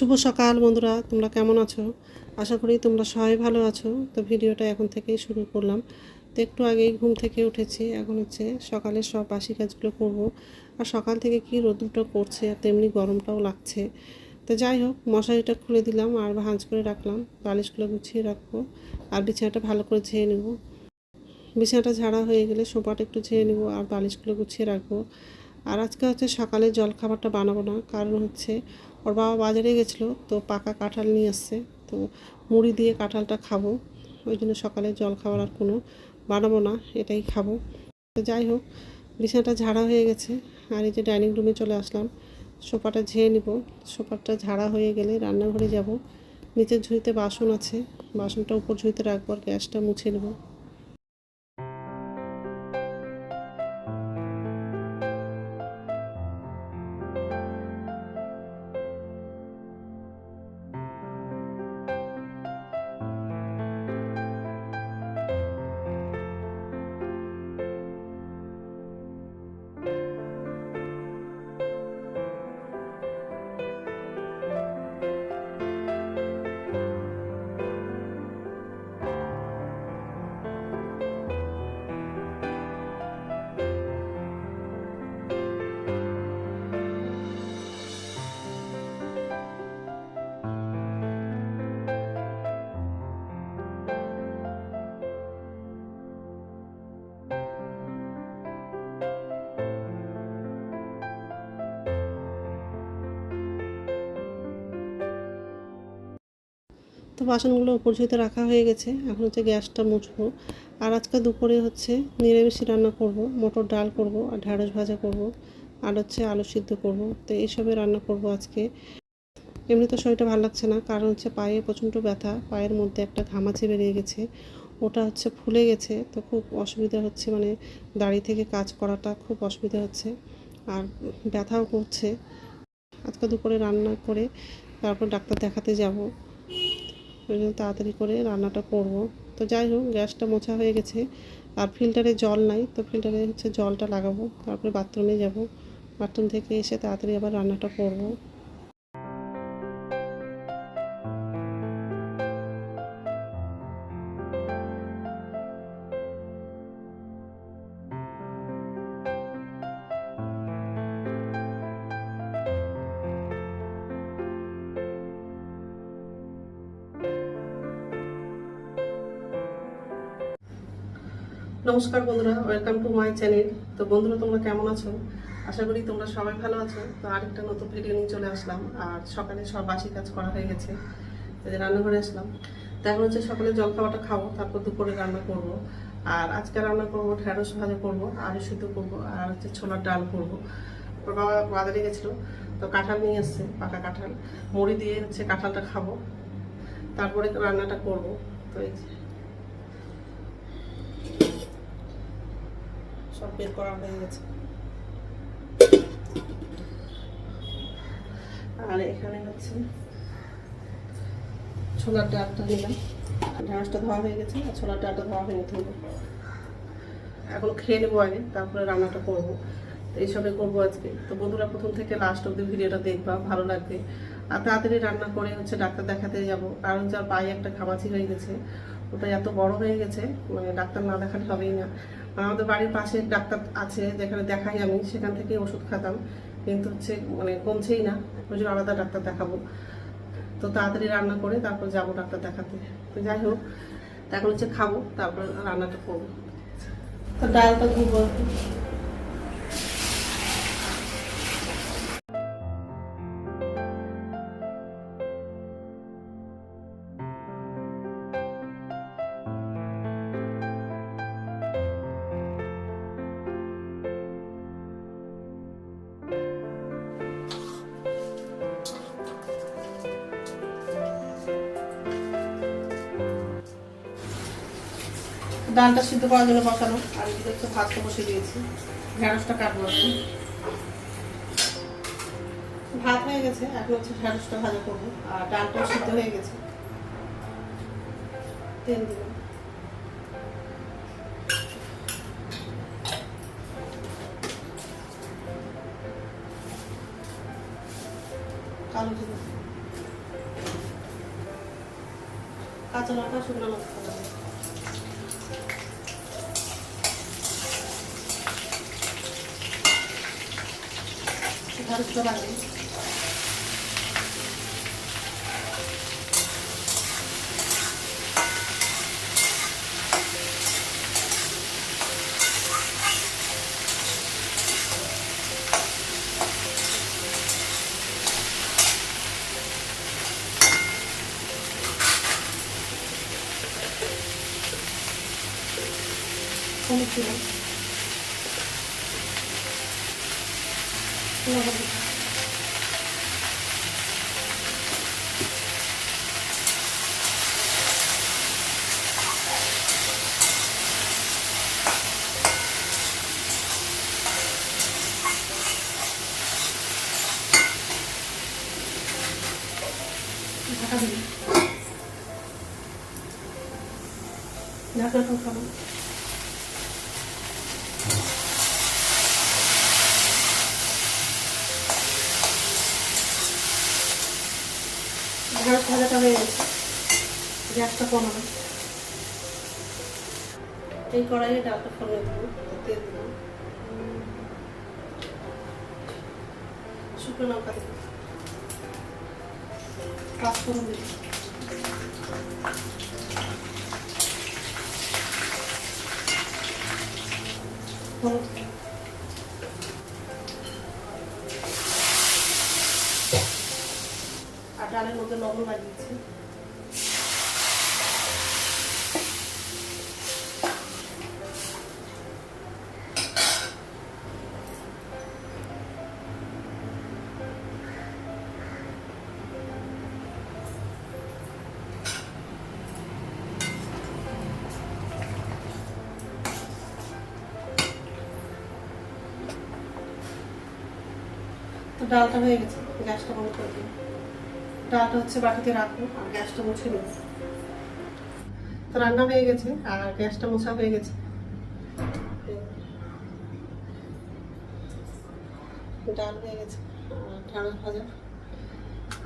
শুভ সকাল বন্ধুরা, তোমরা কেমন আছো? আশা করি তোমরা সবাই ভালো আছো। তো ভিডিওটা এখন থেকেই শুরু করলাম। তো একটু আগেই ঘুম থেকে উঠেছি। এখন হচ্ছে সকালে সব বাসি কাজগুলো করব। আর সকাল থেকে কি রোদ্রটা করছে আর তেমনি গরমটাও লাগছে। তো যাই হোক, মশারিটা খুলে দিলাম আর ভাঁজ করে রাখলাম। বালিশগুলো গুছিয়ে রাখব। আর বিছানাটা ভালো করে ঝেয়ে নেব। বিছানাটা ঝাড়া হয়ে গেলে সোফাটা একটু ঝেয়ে নেব আর বালিশগুলো গুছিয়ে রাখব। আর আজকে হচ্ছে সকালে জল খাবারটা বানাবো না। কারণ হচ্ছে ওর বাবা বাজারে গেছিল, তো পাকা কাঁঠাল নিয়ে আসছে, তো মুড়ি দিয়ে কাঁঠালটা খাব, ওই জন্য সকালে জল খাবার আর কোনো বানাবো না, এটাই খাব। তো যাই হোক, বিছানাটা ঝাড়া হয়ে গেছে, আর এই যে ডাইনিং রুমে চলে আসলাম, সোফাটা ঝেয়ে নিব, সোফাটা ঝাড়া হয়ে গেলে রান্নাঘরে যাব, নিচের ঝুড়িতে বাসন আছে, বাসনটা উপর ঝুড়িতে রাখব আর গ্যাসটা মুছে নেব। তো বাসনগুলো উপর ঝুঁতে রাখা হয়ে গেছে। এখন হচ্ছে গ্যাসটা মুছবো। আর আজকে দুপুরে হচ্ছে নিরামিষি রান্না করব। মটর ডাল করব, আর ঢ্যাঁড়স ভাজা করব, আর হচ্ছে আলু সিদ্ধ করব। তো এইসবে রান্না করব আজকে। এমনি তো শরীরটা ভালো লাগছে না, কারণ হচ্ছে পায়ে প্রচণ্ড ব্যথা। পায়ের মধ্যে একটা ঘামাচি বেরিয়ে গেছে। ওটা হচ্ছে ফুলে গেছে। তো খুব অসুবিধা হচ্ছে মানে দাঁড়িয়ে থেকে কাজ করাটা খুব অসুবিধা হচ্ছে। আর ব্যথাও করছে। আজকে দুপুরে রান্না করে তারপর ডাক্তার দেখাতে যাব। জন্য তাড়াতাড়ি করে রান্নাটা করব। তো যাই হোক, গ্যাসটা মোছা হয়ে গেছে। আর ফিল্টারে জল নাই, তো ফিল্টারে হচ্ছে জলটা লাগাবো, তারপরে বাথরুমে যাব। বাথরুম থেকে এসে তাড়াতাড়ি আবার রান্নাটা করব। নমস্কার বন্ধুরা ওয়েলকাম টু মাই চ্যানেল তো বন্ধুরা, তোমরা কেমন আছো? আশা করি তোমরা সবাই ভালো আছো। তো আরেকটা নতুন ভিডিও নিয়ে চলে আসলাম। আর সকালে সব বাসি কাজ করা হয়ে গেছে। রান্নাঘরে আসলাম। তো এখন হচ্ছে সকালে জল খাওয়াটা খাব, তারপর দুপুরে রান্না করব। আর আজকে রান্না করব, ঢেঁড়স ভাজা করব, আলু সিদ্ধ করব, আর হচ্ছে ছোলার ডাল করব। ওর বাবা বাজারে গেছিল, তো কাঁঠাল নিয়ে এসছে, পাকা কাঁঠাল। মুড়ি দিয়ে হচ্ছে কাঁঠালটা খাব। তারপরে রান্নাটা করব। তো এই যে সব বের করা হয়ে গেছে। আর এখানে হচ্ছে ছোলার ডালটা আর ঢ্যাঁড়সটা ধোয়া হয়ে গেছে, আর ছোলার ডালটা ধোয়া হয়ে হবে এখন খেয়ে নেব আগে, তারপরে রান্নাটা করব। তো এইসবে করব আজকে। তো বন্ধুরা, প্রথম থেকে লাস্ট অব্দি ভিডিওটা দেখবা, ভালো লাগবে। আর তাড়াতাড়ি রান্না করে হচ্ছে ডাক্তার দেখাতে যাব। কারণ যার পায়ে একটা ঘামাচি হয়ে গেছে, ওটা এত বড় হয়ে গেছে মানে ডাক্তার না দেখালে হবেই না। আমাদের বাড়ির পাশে ডাক্তার আছে, যেখানে দেখাই আমি, সেখান থেকে ওষুধ খাতাম। কিন্তু হচ্ছে মানে কমছেই না, ওই জন্য আলাদা ডাক্তার দেখাবো। তো তাড়াতাড়ি রান্না করে তারপর যাব ডাক্তার দেখাতে। তো যাই হোক, এখন হচ্ছে খাব, তারপর রান্নাটা করব। তো ডালটা ধুবো। ডালটা সিদ্ধ করার জন্য বসানো। আর এদিকে হচ্ছে তো বসে দিয়েছি। ঢ্যাঁড়সটা কাটবো ভাত হয়ে গেছে। এখন হচ্ছে ঢ্যাঁড়সটা ভাজা করব। আর ডালটাও সিদ্ধ হয়ে গেছে। তেল কালো কাঁচা লঙ্কা, শুকনো লঙ্কা। দেবো ভারতটা লাগবে ঢাকা দিলাম ঢাকাটা খাব গেছে। গ্যাসটা কমানো এই কড়াইয়ে ডালটা ফোড়নে তেল শুকনো লঙ্কা হলুদ ডালের মধ্যে লবণ লাগিয়েছি তো ডালটা হয়ে গেছে গ্যাসটা বন্ধ করে দিই ডালটা হচ্ছে বাটিতে রাখব আর গ্যাসটা মুছে নেব তো রান্না হয়ে গেছে, আর গ্যাসটা মোছা হয়ে গেছে। ডাল হয়ে গেছে ঢেঁড়স ভাজা,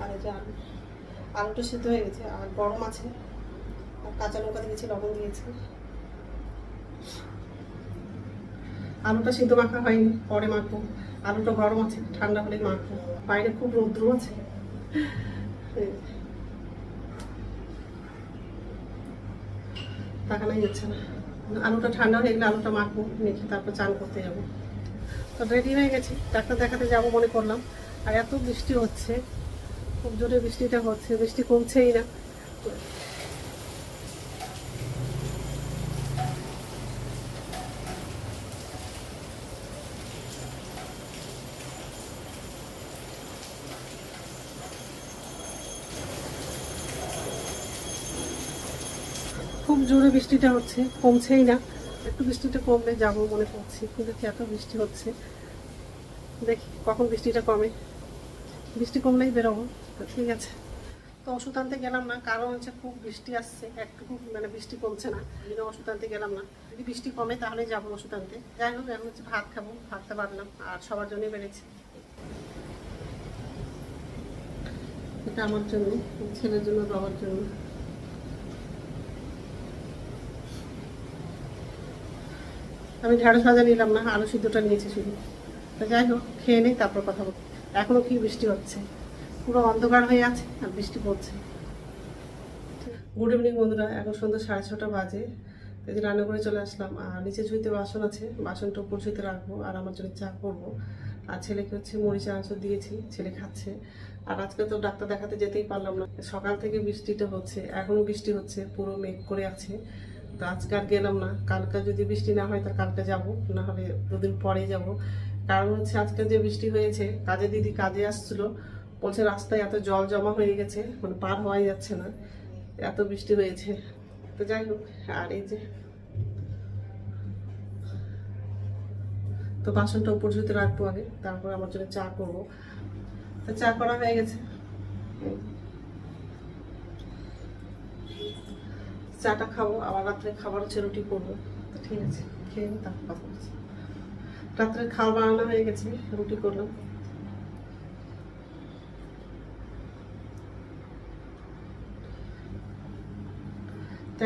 আর এই যে আলু। আলুটা সিদ্ধ হয়ে গেছে, আর গরম আছে। আর কাঁচা লঙ্কা দিয়েছি, লবণ দিয়েছি। আলুটা সিদ্ধ মাখা হয়নি, পরে মাখবো। আলুটা গরম আছে, ঠান্ডা হলে মাখবো। বাইরে খুব রৌদ্র আছে। তাকানোই যাচ্ছে না। আলুটা ঠান্ডা হয়ে গেলে আলুটা মাখবো, মেখে তারপর চান করতে যাব। তো রেডি হয়ে গেছি। ডাক্তার দেখাতে যাব মনে করলাম। আর এত বৃষ্টি হচ্ছে, খুব জোরে বৃষ্টিটা হচ্ছে, বৃষ্টি কমছেই না। খুব জোরে বৃষ্টিটা হচ্ছে, কমছেই না। একটু বৃষ্টিটা কমলে যাব মনে করছি, কিন্তু এত বৃষ্টি হচ্ছে? দেখি কখন বৃষ্টিটা কমে। বৃষ্টি কমলেই বেরোবো ঠিক আছে। তো ওষুধ আনতে গেলাম না, কারণ হচ্ছে খুব বৃষ্টি আসছে একটু মানে বৃষ্টি কমছে না এই ওষুধ আনতে গেলাম না। যদি বৃষ্টি কমে তাহলে যাব ওষুধ আনতে। যাই হোক, এখন হচ্ছে ভাত খাব, ভাতটা বাড়লাম আর সবার জন্যই বেড়েছে। এটা আমার জন্য, ছেলের জন্য, বাবার জন্য। আমি ঢেঁড়স ভাজা নিলাম না, আলু সিদ্ধটা নিয়েছি শুধু। তো যাই হোক, খেয়ে নেই, তারপর কথা বলব। এখনও কি বৃষ্টি হচ্ছে? পুরো অন্ধকার হয়ে আছে আর বৃষ্টি পড়ছে। গুড ইভিনিং বন্ধুরা, এখন সন্ধ্যা সাড়ে ছটা বাজে। যে রান্না করে চলে আসলাম, আর নিচে ঝুঁইতে বাসন আছে, বাসনটা উপর ঝুঁইতে রাখব, আর আমার জন্য চা করব। আর ছেলেকে হচ্ছে মুড়ি চানাচ দিয়েছি, ছেলে খাচ্ছে। আর আজকে তো ডাক্তার দেখাতে যেতেই পারলাম না। সকাল থেকে বৃষ্টিটা হচ্ছে এখনও বৃষ্টি হচ্ছে, পুরো মেঘ করে আছে। তো আজকে আর গেলাম না। কালকে যদি বৃষ্টি না হয়, তা কালকে যাব, না হলে দুদিন পরেই যাব। কারণ হচ্ছে আজকে যে বৃষ্টি হয়েছে, কাজে দিদি কাজে আসছিল, বলছে রাস্তায় এত জল জমা হয়ে গেছে মানে পার হওয়াই যাচ্ছে না। এত বৃষ্টি হয়েছে। তো যাই হোক, আর এই যে তো বাসনটা উপর ঝুঁতে রাখব আগে, তারপর আমার জন্য চা করব। তো চা করা হয়ে গেছে। চাটা খাব, আবার রাত্রে খাবার হচ্ছে রুটি করব। ঠিক আছে, খেয়ে তারপর কথা বলছি। রাত্রে খাওয়া বানানো হয়ে গেছে, রুটি করলাম।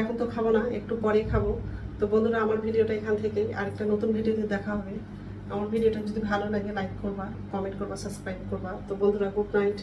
এখন তো খাব না, একটু পরেই খাব। তো বন্ধুরা, আমার ভিডিওটা এখান থেকেই আরেকটা নতুন ভিডিওতে দেখা হবে। আমার ভিডিওটা যদি ভালো লাগে লাইক করবা কমেন্ট করবা সাবস্ক্রাইব করবা। তো বন্ধুরা গুড নাইট